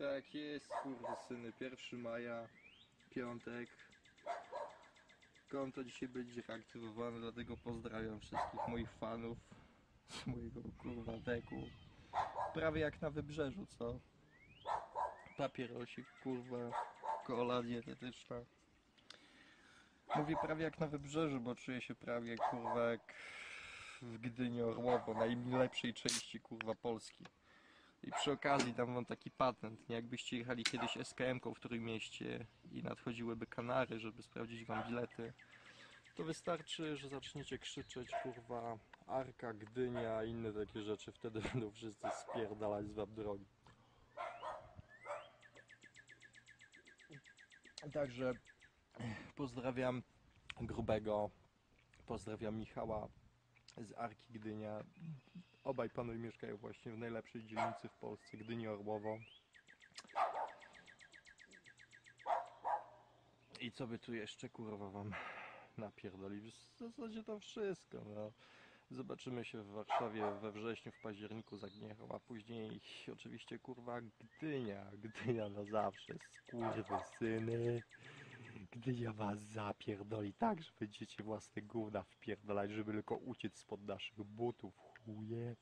Tak jest, kurde syny, 1 maja, piątek. Konto dzisiaj będzie reaktywowane, dlatego pozdrawiam wszystkich moich fanów z mojego kurwa deku. Prawie jak na wybrzeżu, co? Papierosik, kurwa, kola dietetyczna. Mówię prawie jak na wybrzeżu, bo czuję się prawie kurwa jak w Gdyni Orłowo, najlepszej części kurwa Polski. I przy okazji dam wam taki patent, nie? Jakbyście jechali kiedyś SKM-ką w którym mieście i nadchodziłyby Kanary, żeby sprawdzić wam bilety, to wystarczy, że zaczniecie krzyczeć kurwa Arka, Gdynia i inne takie rzeczy, wtedy będą wszyscy spierdalać z wam drogi. Także pozdrawiam Grubego, pozdrawiam Michała z Arki Gdynia. Obaj panowie mieszkają właśnie w najlepszej dzielnicy w Polsce, Gdyni Orłowo. I co by tu jeszcze kurwa wam napierdoli? W zasadzie to wszystko. No. Zobaczymy się w Warszawie we wrześniu, w październiku Zagniechał, a później oczywiście kurwa Gdynia. Gdynia na zawsze, skurwysyny. Gdynia was zapierdoli tak, że będziecie własne gówna wpierdalać, żeby tylko uciec spod naszych butów, chuje.